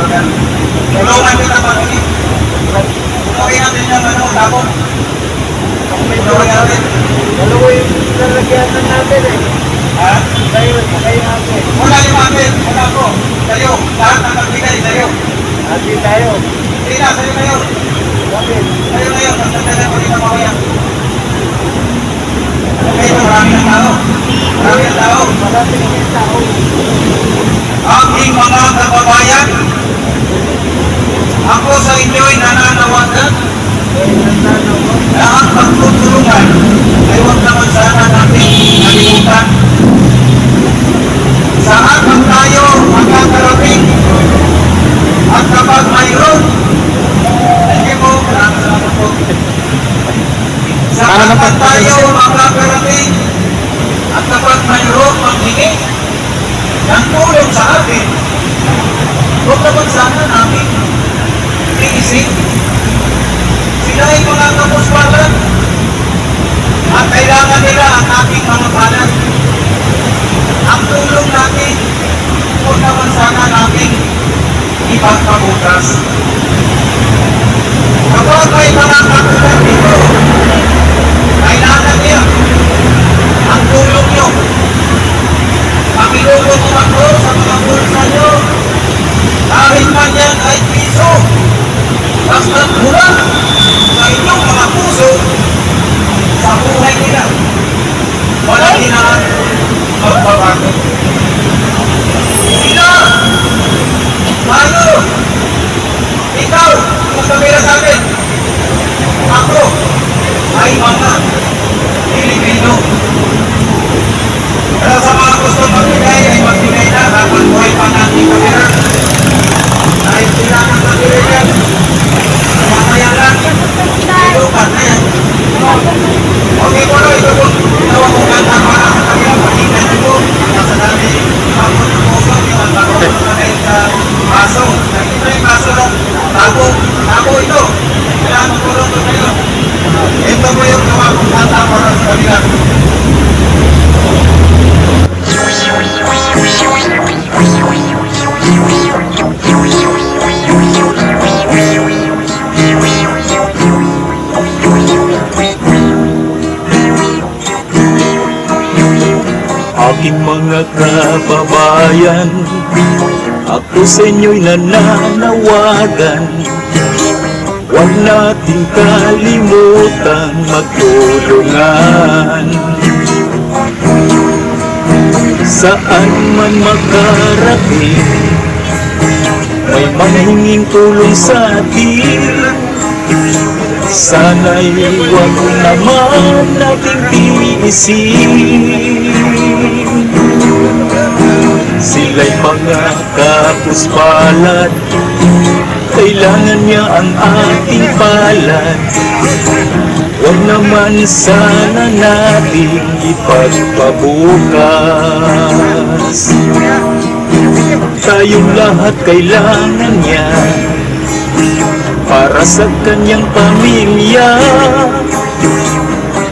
Tulungan kita pa rin. Okay natin yung ano, tapon. Tulungan natin. Dalawa yung lalagyanan natin eh. Ha? Kayo, kayo natin. Wala yung amin, wala ko. Sa'yo, lahat ng nagbigay sa'yo. Ati tayo. Hindi na, sa'yo na yun. Bakit? Sa'yo na yun, magdadala ko rin ang mamaya. Okay, marami ng tao. Marami tao. Marami tao. Aking mga kababayan, ako sa inyo'y nananawagan. Na ang pagtutulungan ay huwag naman sana natin nalimutan. Saan man tayo makakarating. At kapag mayroon, hindi mo. Saan man tayo makakarating. At kapag mayroon maghingi ng tulong sa atin, huwag naman sana namin iisip. Sila ay mga kapuspalan at kailangan nila ang ating mga balat. Ang tulong natin, huwag naman sana natin ipagpabukas. Kapag Aking mga kababayan. Ako sa inyo'y nananawagan. Huwag nating kalimutan magtulungan. Saan man makarating May manghinging tulong sa atin. Sana'y huwag naman nating tiisin Sila'y mga kapuspalat Kailangan niya ang ating palad. Huwag naman sana nating ipagpabukas. Tayong lahat kailangan niya Para sa kanyang pamilya.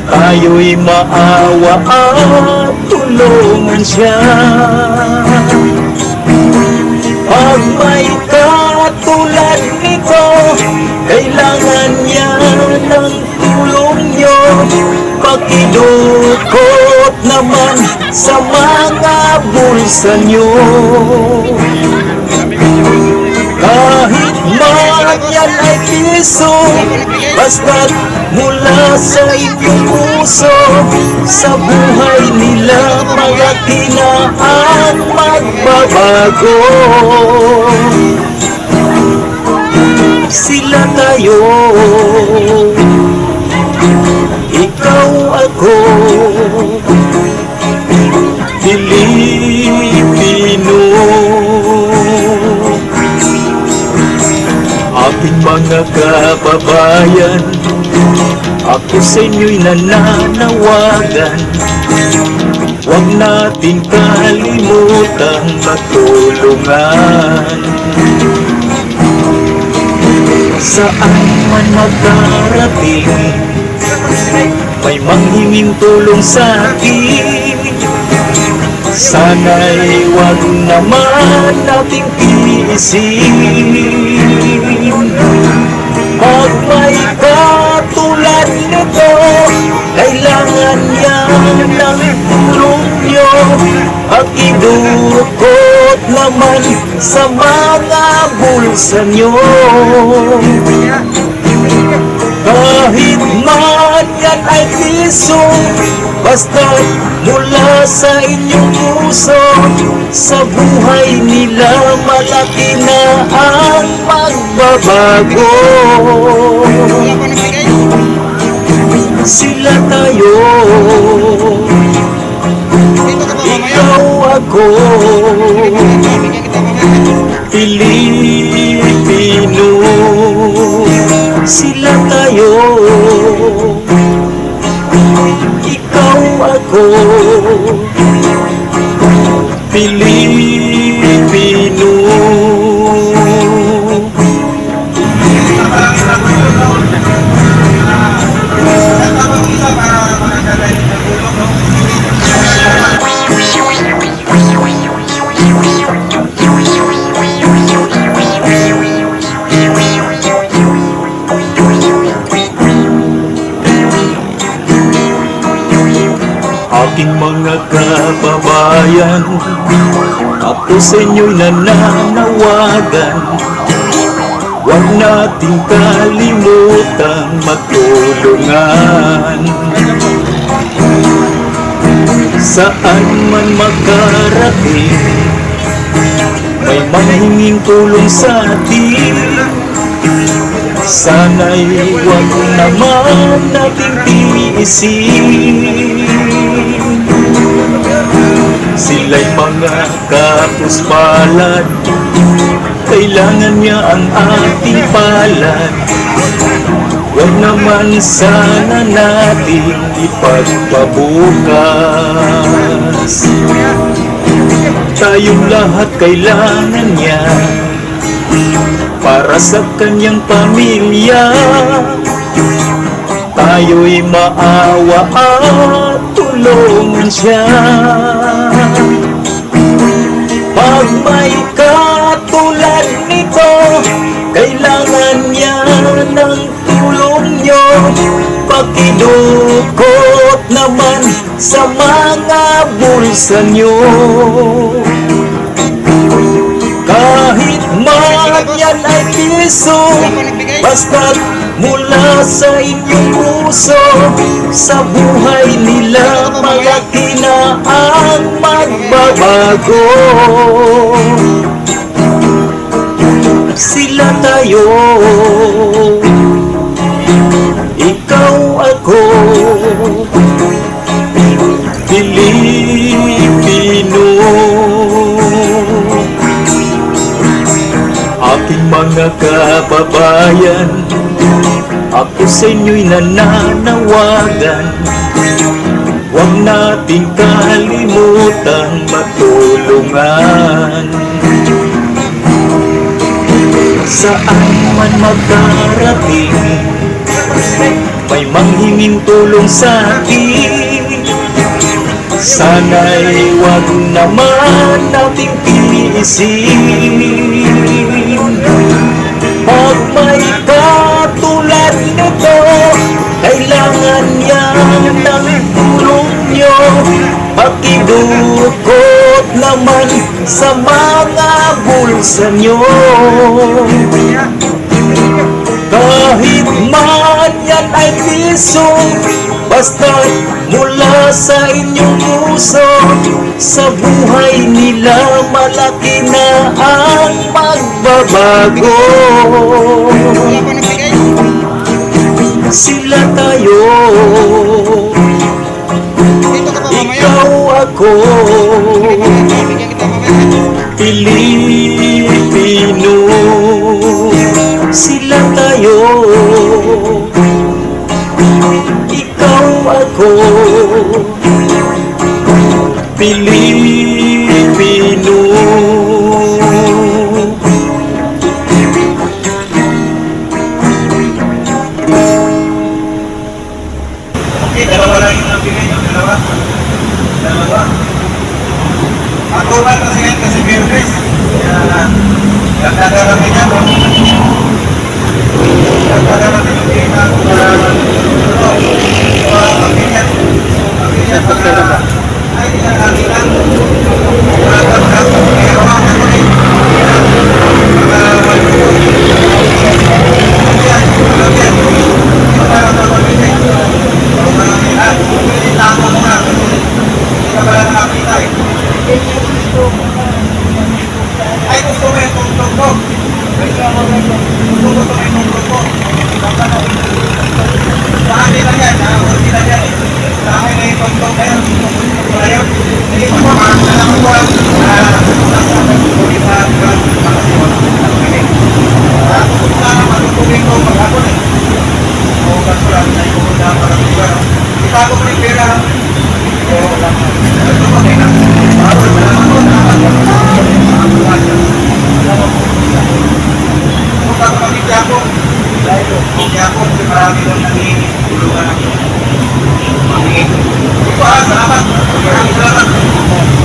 Tayo'y maawa at tulungan siya Pag may katulad nito. Kailangan niya ng tulong nyo. Pakidukot naman sa mga bulsa nyo. Kahit man yan ay piso Basta't mula sa inyong puso Sa buhay nila malaki na ang magbabago. Sila tayo. Ikaw ako. Pilipino. Aking mga kababayan Ako sa inyo'y nananawagan Huwag natin kalimutang matulungan. Saan man magkarating May manghinging tulong sa atin. Sana'y wag naman nating tiisin Pag may katulad nito ng tulong nyo At idukot naman sa mga bulsa nyo kahit man yan ay piso Basta mula sa inyong puso Sa buhay nila malaki na ang magbabago Sila tayo. Ikaw ako. Pilipino. Sila tayo. Ikaw ako kababayan Ako sa inyo'y nananawagan. Huwag nating kalimutang matulungan. Saan man makarating May manghinging tulong sa atin. Sana'y huwag naman nating tiisin Sila'y mga kapuspalad Kailangan niya ang ating palad. Huwag naman sana natin ipagpabukas. Tayong lahat kailangan niya Para sa kanyang pamilya. Tayo'y maawa at tulungan siya Pakidukot naman sa mga bulsa nyo kahit man yan ay piso Basta't mula sa inyong puso Sa buhay nila malaki na ang magbabago. Sila tayo ako Pilipino. Aking mga kababayan Ako sa inyo'y nananawagan. Huwag nating kalimutang matulungan. Saan man magkarating May manghinging tulong sa akin. Sana'y wag naman nating tiisin Pag may katulad nito Kailangan yan ng tulong nyo. Pakidukot naman sa mga bulsa nyo ay piso Basta mula sa inyong puso Sa buhay nila malaki na ang magbabago. Sila tayo. Ikaw ako Hindi, dalawa lang yung nabigay nyo. Dalawa. Dalawa. Ako ba kasi ngayon kasi Virgis? Kaya, nagkakarami niya mo. Nagkakarami yung kita ko para ano, pamilya. Pamilya para ay nakakailan. Nakakailan. Kaya, wala ko rin. Mga Tulungan ako. Panginoon. Salamat. Salamat.